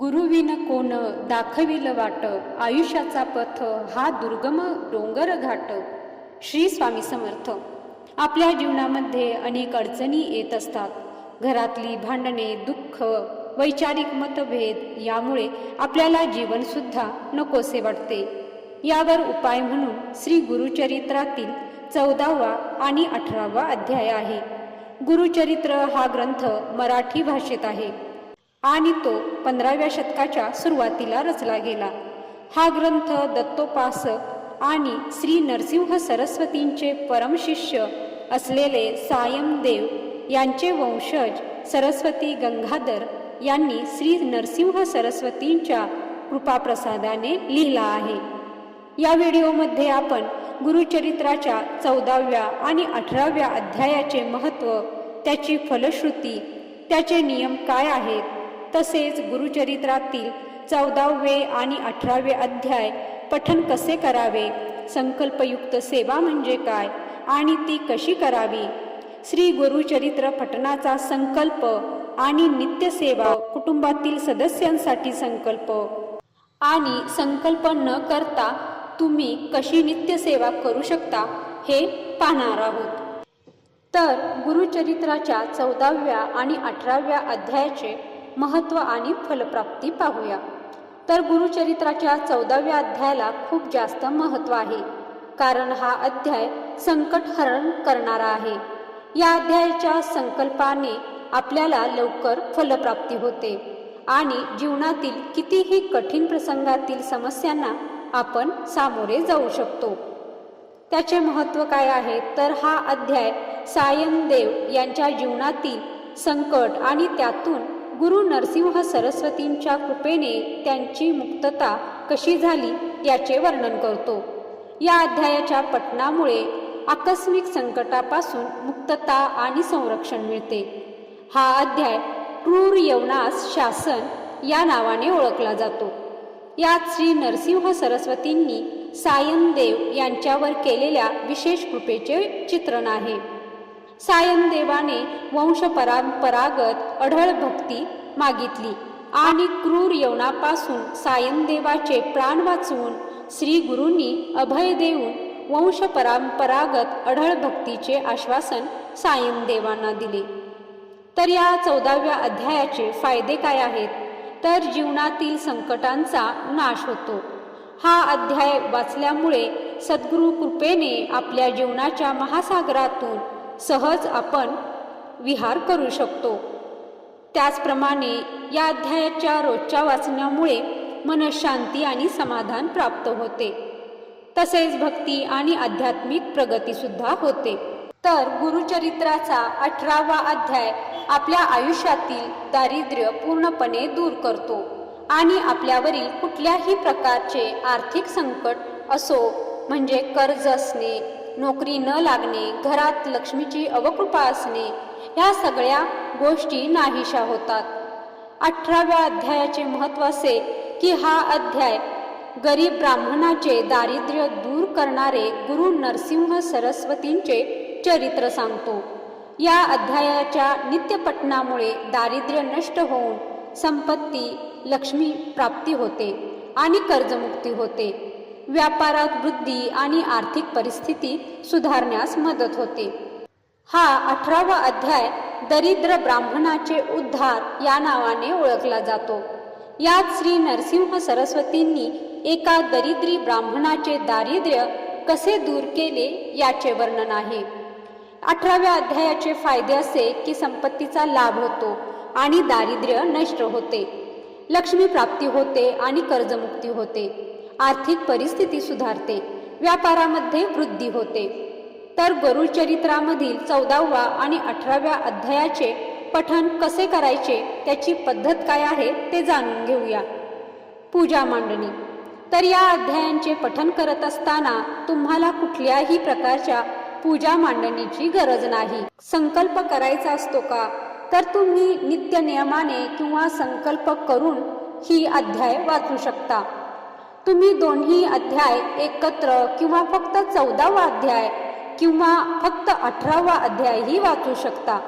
गुरुविन कोण दाखविल वाट? आयुष्याचा पथ हा दुर्गम डोंगर घाट. श्री स्वामी समर्थ. आपल्या जीवनामध्ये अनेक अडचणी येत असतात. घरातली भांडणे दुःख वैचारिक मतभेद यामुळे आपल्याला जीवनसुद्धा नकोसे वाटते. यावर उपाय म्हणून श्री गुरुचरित्रातील चौदावा आणि अठरावा अध्याय आहे. गुरुचरित्र हा ग्रंथ मराठी भाषेत आहे. आणि तो पंधराव्या शतकाच्या सुरुवातीला रचला गेला. हा ग्रंथ दत्तोपासक आणि श्री नरसिंह सरस्वतींचे परमशिष्य असलेले सायमदेव यांचे वंशज सरस्वती गंगाधर यांनी श्री नरसिंह सरस्वतींच्या कृपाप्रसादाने लिहिला आहे. या व्हिडिओमध्ये आपण गुरुचरित्राच्या चौदाव्या आणि अठराव्या अध्यायाचे महत्त्व त्याची फलश्रुती त्याचे नियम काय आहेत तसेच गुरुचरित्रातील चौदावे आणि अठरावे अध्याय पठन कसे करावे? संकल्पयुक्त सेवा म्हणजे काय? आणि ती कशी करावी? श्री गुरुचरित्र पठनाचा संकल्प आणि नित्यसेवा कुटुंबातील सदस्यांसाठी संकल्प. आणि संकल्प न करता तुम्ही कशी नित्यसेवा करू शकता हे पाहणार आहोत. तर गुरुचरित्राच्या चौदाव्या आणि अठराव्या अध्यायाचे महत्त्व आणि फलप्राप्ती पाहूया. तर गुरुचरित्राच्या चौदाव्या अध्यायाला खूप जास्त महत्त्व आहे. कारण हा अध्याय संकट हरण करणारा आहे. या अध्यायाच्या संकल्पाने आपल्याला लवकर फलप्राप्ती होते आणि जीवनातील कितीही कठीण प्रसंगातील समस्यांना आपण सामोरे जाऊ शकतो. त्याचे महत्त्व काय आहे? तर हा अध्याय सायनदेव यांच्या जीवनातील संकट आणि त्यातून गुरु नरसिंह सरस्वतींच्या कृपेने त्यांची मुक्तता कशी झाली याचे वर्णन करतो. या अध्यायाच्या पठणामुळे आकस्मिक संकटापासून मुक्तता आणि संरक्षण मिळते. हा अध्याय क्रूर यवनास शासन या नावाने ओळखला जातो. यात श्री नरसिंह सरस्वतींनी सायनदेव यांच्यावर केलेल्या विशेष कृपेचे चित्रण आहे. सायनदेवाने वंशपरंपरागत अढळ भक्ती मागितली आणि क्रूर यवनापासून सायनदेवाचे प्राण वाचवून श्री गुरूंनी अभय देऊन वंशपरंपरागत अढळ भक्तीचे आश्वासन सायनदेवांना दिले. तर या चौदाव्या अध्यायाचे फायदे काय आहेत? तर जीवनातील संकटांचा नाश होतो. हा अध्याय वाचल्यामुळे सद्गुरु कृपेने आपल्या जीवनाच्या महासागरातून सहज आपण विहार करू शकतो. त्याचप्रमाणे या अध्यायाच्या रोजच्या वाचण्यामुळे मनशांती आणि समाधान प्राप्त होते. तसेच भक्ती आणि आध्यात्मिक प्रगतीसुद्धा होते. तर गुरुचरित्राचा अठरावा अध्याय आपल्या आयुष्यातील दारिद्र्य पूर्णपणे दूर करतो आणि आपल्यावरील कुठल्याही प्रकारचे आर्थिक संकट असो म्हणजे कर्ज असणे नोकरी न लागणे घरात लक्ष्मीची अवकृपा असणे ह्या सगळ्या गोष्टी नाहीशा होतात. अठराव्या अध्यायाचे महत्त्व असे की हा अध्याय गरीब ब्राह्मणाचे दारिद्र्य दूर करणारे गुरु नरसिंह सरस्वतींचे चरित्र सांगतो. या अध्यायाच्या नित्यपठणामुळे दारिद्र्य नष्ट होऊन संपत्ती लक्ष्मी प्राप्ती होते आणि कर्जमुक्ती होते. व्यापारात वृद्धी आणि आर्थिक परिस्थिती सुधारण्यास मदत होते. हा अठरावा अध्याय दरिद्र ब्राह्मणाचे उद्धार या नावाने ओळखला जातो. यात श्री नरसिंह सरस्वतींनी एका दरिद्री ब्राह्मणाचे दारिद्र्य कसे दूर केले याचे वर्णन आहे. अठराव्या अध्यायाचे फायदे असे की संपत्तीचा लाभ होतो आणि दारिद्र्य नष्ट होते. लक्ष्मी प्राप्ती होते आणि कर्जमुक्ती होते. आर्थिक परिस्थिती सुधारते व्यापारामध्ये वृद्धी होते. तर गुरुचरित्रामधील चौदावा आणि अठराव्या अध्यायाचे पठन कसे करायचे त्याची पद्धत काय आहे ते जाणून घेऊया. पूजा मांडणी. तर या अध्यायांचे पठन करत असताना तुम्हाला कुठल्याही प्रकारच्या पूजा मांडणीची गरज नाही. संकल्प करायचा असतो का? तर तुम्ही नित्य नियमाने किंवा संकल्प करून ही अध्याय वाचू शकता. तुम्ही दोन्ही अध्याय एकत्र किंवा फक्त चौदावा अध्याय किंवा फक्त अठरावा अध्यायही वाचू शकता.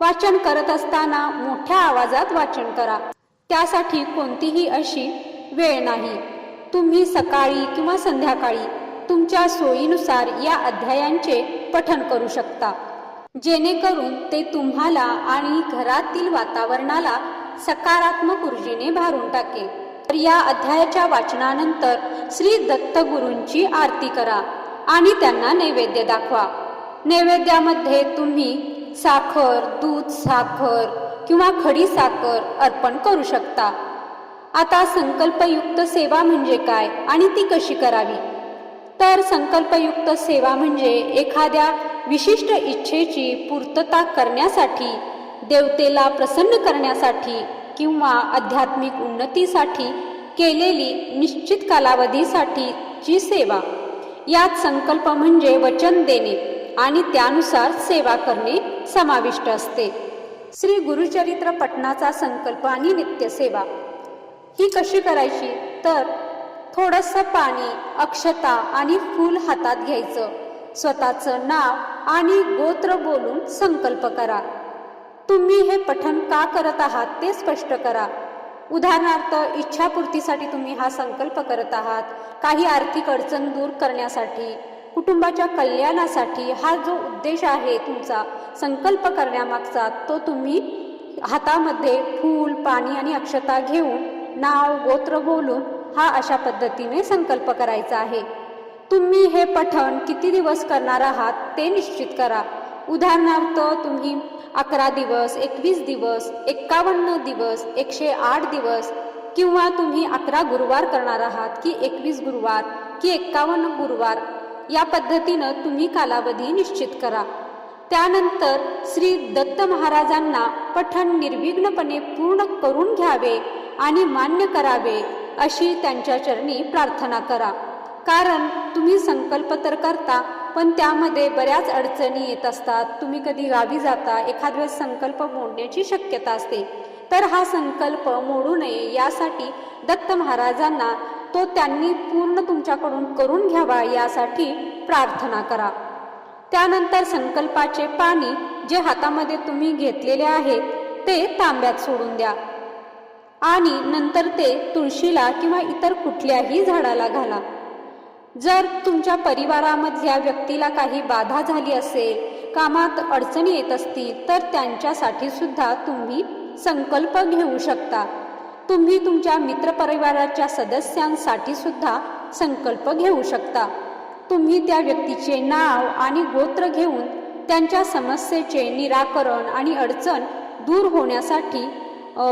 वाचन करत असताना मोठ्या आवाजात वाचन करा. त्यासाठी कोणतीही अशी वेळ नाही. तुम्ही सकाळी किंवा संध्याकाळी तुमच्या सोयीनुसार या अध्यायांचे पठन करू शकता. जेणेकरून ते तुम्हाला आणि घरातील वातावरणाला सकारात्मक ऊर्जेने भारून टाकेल. तर या अध्यायाच्या वाचनानंतर श्री दत्तगुरूंची आरती करा आणि त्यांना नैवेद्य दाखवा. नैवेद्यामध्ये तुम्ही साखर दूध साखर किंवा खडी साखर अर्पण करू शकता. आता संकल्पयुक्त सेवा म्हणजे काय आणि ती कशी करावी? तर संकल्पयुक्त सेवा म्हणजे एखाद्या विशिष्ट इच्छेची पूर्तता करण्यासाठी देवतेला प्रसन्न करण्यासाठी किंवा आध्यात्मिक उन्नतीसाठी केलेली निश्चित कालावधीसाठीची सेवा. यात संकल्प म्हणजे वचन देणे आणि त्यानुसार सेवा करणे समाविष्ट असते. श्री गुरुचरित्र पठणाचा संकल्प आणि नित्यसेवा ही कशी करायची? तर थोडंसं पाणी अक्षता आणि फूल हातात घ्यायचं. स्वतःचं नाव आणि गोत्र बोलून संकल्प करा. तुम्ही हे पठण का करत आहात ते स्पष्ट करा. उदाहरणार्थ इच्छापूर्तीसाठी तुम्ही हा संकल्प करत आहात. काही आर्थिक अडचण दूर करण्यासाठी कुटुंबाच्या कल्याणासाठी हा जो उद्देश आहे तुमचा संकल्प करण्यामागचा तो तुम्ही हातामध्ये फूल पाणी आणि अक्षता घेऊन नाव गोत्र बोलून हा अशा पद्धतीने संकल्प करायचा आहे. तुम्ही हे पठण किती दिवस करणार आहात ते निश्चित करा. उदाहरणार्थ तुम्ही अकरा दिवस एकवीस दिवस एक्कावन्न दिवस एकशे आठ दिवस किंवा तुम्ही अकरा गुरुवार करणार आहात की एकवीस गुरुवार की एक्कावन्न गुरुवार या पद्धतीनं तुम्ही कालावधी निश्चित करा. त्यानंतर श्री दत्त महाराजांना पठण निर्विघ्नपणे पूर्ण करून घ्यावे आणि मान्य करावे अशी त्यांच्या चरणी प्रार्थना करा. कारण तुम्ही संकल्प तर करता पण त्यामध्ये बऱ्याच अडचणी येत असतात. तुम्ही कधी गावी जाता एखाद वेळेस संकल्प मोडण्याची शक्यता असते. तर हा संकल्प मोडू नये यासाठी दत्त महाराजांना तो त्यांनी पूर्ण तुमच्याकडून करून घ्यावा यासाठी प्रार्थना करा. त्यानंतर संकल्पाचे पाणी जे हातामध्ये तुम्ही घेतलेले आहे ते तांब्यात सोडून द्या. आणि नंतर ते तुळशीला किंवा इतर कुठल्याही झाडाला घाला. जर तुमच्या परिवारामधल्या व्यक्तीला काही बाधा झाली असेल कामात अडचणी येत असतील तर त्यांच्यासाठी सुद्धा तुम्ही संकल्प घेऊ शकता. तुम्ही तुमच्या मित्रपरिवाराच्या सदस्यांसाठी सुद्धा संकल्प घेऊ शकता. तुम्ही त्या व्यक्तीचे नाव आणि गोत्र घेऊन त्यांच्या समस्येचे निराकरण आणि अडचण दूर होण्यासाठी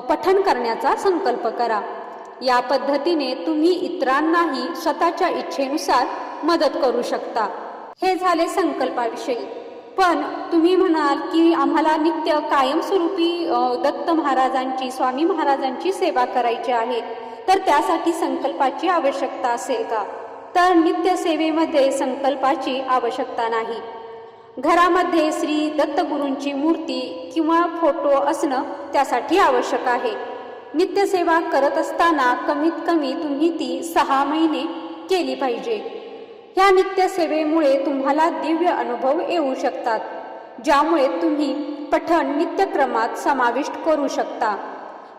पठण करण्याचा संकल्प करा. या पद्धतीने तुम्ही इतरांनाही स्वतःच्या इच्छेनुसार मदत करू शकता. हे झाले संकल्पाविषयी. पण तुम्ही म्हणाल की आम्हाला नित्य कायमस्वरूपी दत्त महाराजांची स्वामी महाराजांची सेवा करायची आहे. तर त्यासाठी संकल्पाची आवश्यकता असेल का? तर नित्य सेवेमध्ये संकल्पाची आवश्यकता नाही. घरामध्ये श्री दत्तगुरूंची मूर्ती किंवा फोटो असणं त्यासाठी आवश्यक आहे. नित्यसेवा करत असताना कमीत कमी तुम्ही ती सहा महिने केली पाहिजे. ह्या नित्यसेवेमुळे तुम्हाला दिव्य अनुभव येऊ शकतात ज्यामुळे तुम्ही पठण नित्यक्रमात समाविष्ट करू शकता.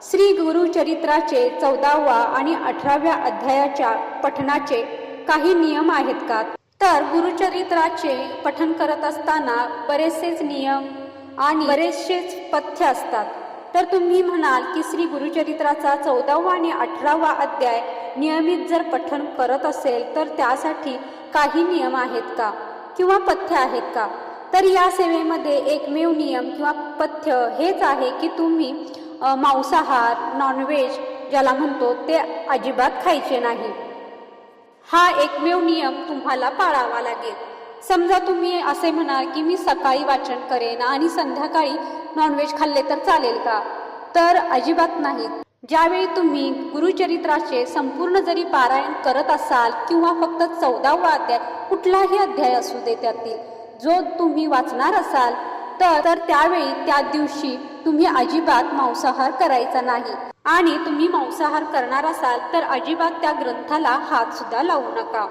श्री गुरुचरित्राचे चौदावा आणि अठराव्या अध्यायाच्या पठणाचे काही नियम आहेत का? तर गुरुचरित्राचे पठण करत असताना बरेचसेच नियम आणि बरेचसेच पथ्य असतात. तर तुम्ही म्हणाल की श्री गुरुचरित्राचा चौदावा आणि अठरावा अध्याय नियमित जर पठण करत असेल तर त्यासाठी काही नियम आहेत का? किंवा पथ्य आहेत का? तर या सेवेमध्ये एकमेव नियम किंवा पथ्य हेच आहे की तुम्ही मांसाहार नॉनव्हेज ज्याला म्हणतो ते अजिबात खायचे नाही. हा एकमेव नियम तुम्हाला पाळावा लागेल. समजा तुम्ही असे म्हणाल की मी सकाळी वाचन करेन आणि संध्याकाळी नॉनव्हेज खाल्ले तर चालेल का? तर अजिबात नाही. ज्यावेळी तुम्ही गुरुचरित्राचे संपूर्ण जरी पारायण करत असाल किंवा फक्त चौदावा अध्याय कुठलाही अध्याय असू दे त्यातील जो तुम्ही वाचणार असाल तर तर त्यावेळी त्या दिवशी तुम्ही अजिबात मांसाहार करायचा नाही. आणि तुम्ही मांसाहार करणार असाल तर अजिबात त्या ग्रंथाला हात सुद्धा लावू नका.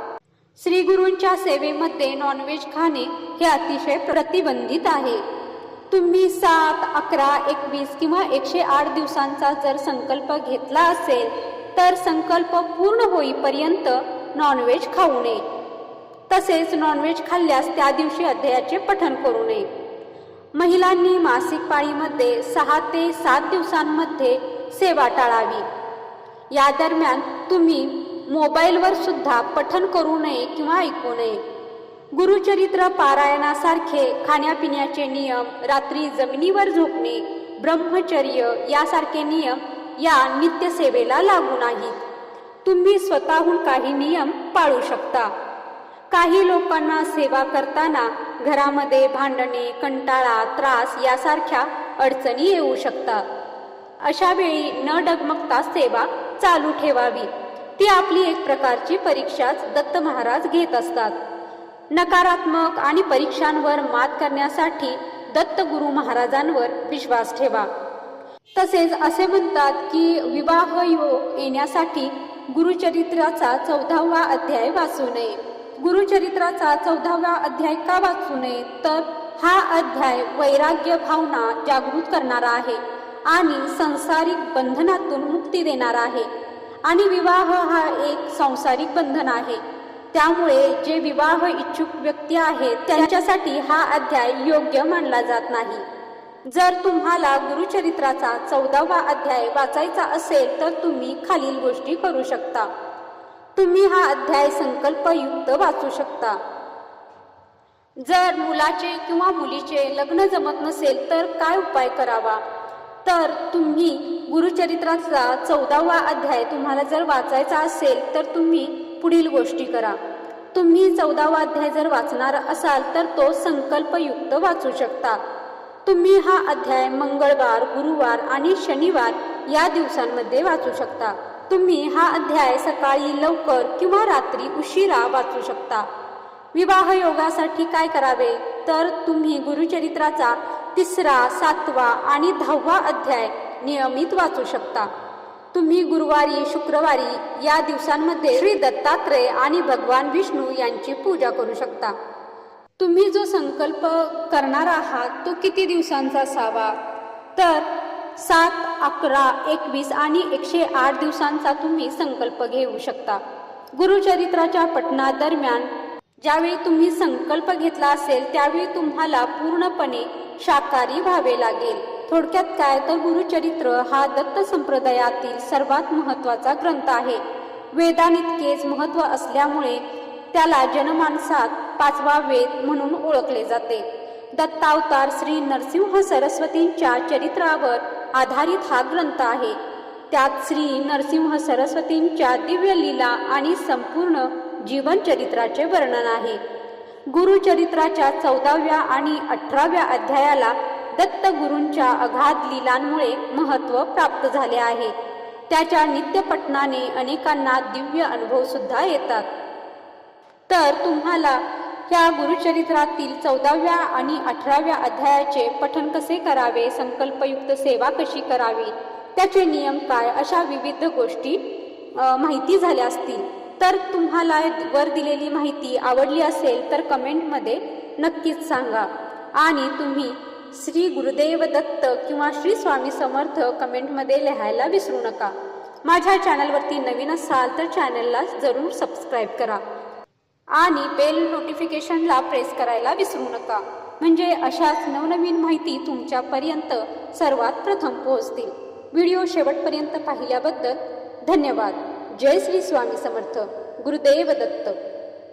श्री गुरूंच्या सेवेमध्ये नॉनव्हेज खाणे हे अतिशय प्रतिबंधित आहे. तुम्ही सात अकरा एकवीस किंवा एकशे आठ दिवसांचा जर संकल्प घेतला असेल तर संकल्प पूर्ण होईपर्यंत नॉनव्हेज खाऊ नये. तसेच नॉनव्हेज खाल्ल्यास त्या दिवशी अध्यायाचे पठण करू नये. महिलांनी मासिक पाळीमध्ये सहा ते सात दिवसांमध्ये सेवा टाळावी. या दरम्यान तुम्ही मोबाईलवर सुद्धा पठण करू नये किंवा ऐकू नये. गुरुचरित्र पारायणासारखे खाण्यापिण्याचे नियम रात्री जमिनीवर झोपणे ब्रह्मचर्य यासारखे नियम या नित्यसेवेला लागू नाहीत. तुम्ही स्वतःहून काही नियम पाळू शकता. काही लोकांना सेवा करताना घरामध्ये भांडणे कंटाळा त्रास यासारख्या अडचणी येऊ शकतात. अशा वेळी न डगमगता सेवा चालू ठेवावी. ती आपली एक प्रकारची परीक्षाच दत्त महाराज घेत असतात. नकारात्मक आणि परीक्षांवर मात करण्यासाठी दत्त गुरु महाराजांवर विश्वास ठेवा. तसेच असे म्हणतात की विवाह योग येण्यासाठी गुरुचरित्राचा चौदावा अध्याय वाचू नये. गुरुचरित्राचा चौदावा अध्याय का वाचू नये? तर हा अध्याय वैराग्य भावना जागृत करणारा आहे आणि संसारिक बंधनातून मुक्ती देणारा आहे. आणि विवाह हा एक संसारिक बंधन आहे. त्यामुळे जे विवाह इच्छुक व्यक्ती आहेत त्यांच्यासाठी हा अध्याय योग्य मानला जात नाही. जर तुम्हाला गुरुचरित्राचा चौदावा अध्याय वाचायचा असेल तर तुम्ही खालील गोष्टी करू शकता. तुम्ही हा अध्याय संकल्पयुक्त वाचू शकता. जर मुलाचे किंवा मुलीचे लग्न जमत नसेल तर काय उपाय करावा? तर तुम्ही गुरुचरित्राचा चौदावा अध्याय तुम्हाला जर वाचायचा असेल तर तुम्ही पुढील गोष्टी करा. तुम्ही चौदावा अध्याय जर वाचणार असाल तर तो संकल्पयुक्त वाचू शकता. तुम्ही हा अध्याय मंगळवार गुरुवार आणि शनिवार या दिवसांमध्ये वाचू शकता. तुम्ही हा अध्याय सकाळी लवकर किंवा रात्री उशिरा वाचू शकता. विवाह योगासाठी काय करावे? तर तुम्ही गुरुचरित्राचा तिसरा सातवा आणि दहावा अध्याय नियमित वाचू शकता. तुम्ही गुरुवारी शुक्रवारी या दिवसांमध्ये श्री दत्तात्रय आणि भगवान विष्णू यांची पूजा करू शकता. तुम्ही जो संकल्प करणार आहात तो किती दिवसांचा असावा? तर सात अकरा एकवीस आणि एकशे आठ दिवसांचा तुम्ही संकल्प घेऊ शकता. गुरुचरित्राच्या पठणादरम्यान ज्यावेळी तुम्ही संकल्प घेतला असेल त्यावेळी तुम्हाला पूर्णपणे शाकाहारी व्हावे लागेल. थोडक्यात काय तर गुरुचरित्र हा दत्त संप्रदायातील सर्वात महत्त्वाचा ग्रंथ आहे. वेदानितकेच महत्त्व असल्यामुळे त्याला जनमानसात पाचवा वेद म्हणून ओळखले जाते. दत्तावतार श्री नरसिंह सरस्वतींच्या चरित्रावर आधारित हा ग्रंथ आहे. त्यात श्री नरसिंह सरस्वतींच्या दिव्य लीला आणि संपूर्ण जीवनचरित्राचे वर्णन आहे. गुरुचरित्राच्या चौदाव्या आणि अठराव्या अध्यायाला दत्त गुरूंच्या अगाध लीलांमुळे महत्त्व प्राप्त झाले आहे. त्याच्या नित्यपठणाने अनेकांना दिव्य अनुभव सुद्धा येतात. तर तुम्हाला या गुरुचरित्रातील चौदाव्या आणि अठराव्या अध्यायाचे पठन कसे करावे संकल्पयुक्त सेवा कशी करावी त्याचे नियम काय अशा विविध गोष्टी माहिती झाल्या असतील. तर तुम्हाला वर दिलेली माहिती आवडली असेल तर कमेंटमध्ये नक्कीच सांगा. आणि तुम्ही श्री गुरुदेव दत्त किंवा श्री स्वामी समर्थ कमेंटमध्ये लिहायला विसरू नका. माझ्या चॅनलवरती नवीन असाल तर चॅनलला जरूर सबस्क्राईब करा. आणि बेल नोटिफिकेशनला प्रेस करायला विसरू नका. म्हणजे अशाच नवनवीन माहिती तुमच्यापर्यंत सर्वात प्रथम पोहोचतील. व्हिडिओ शेवटपर्यंत पाहिल्याबद्दल धन्यवाद. जय श्री स्वामी समर्थ. गुरुदेव दत्त.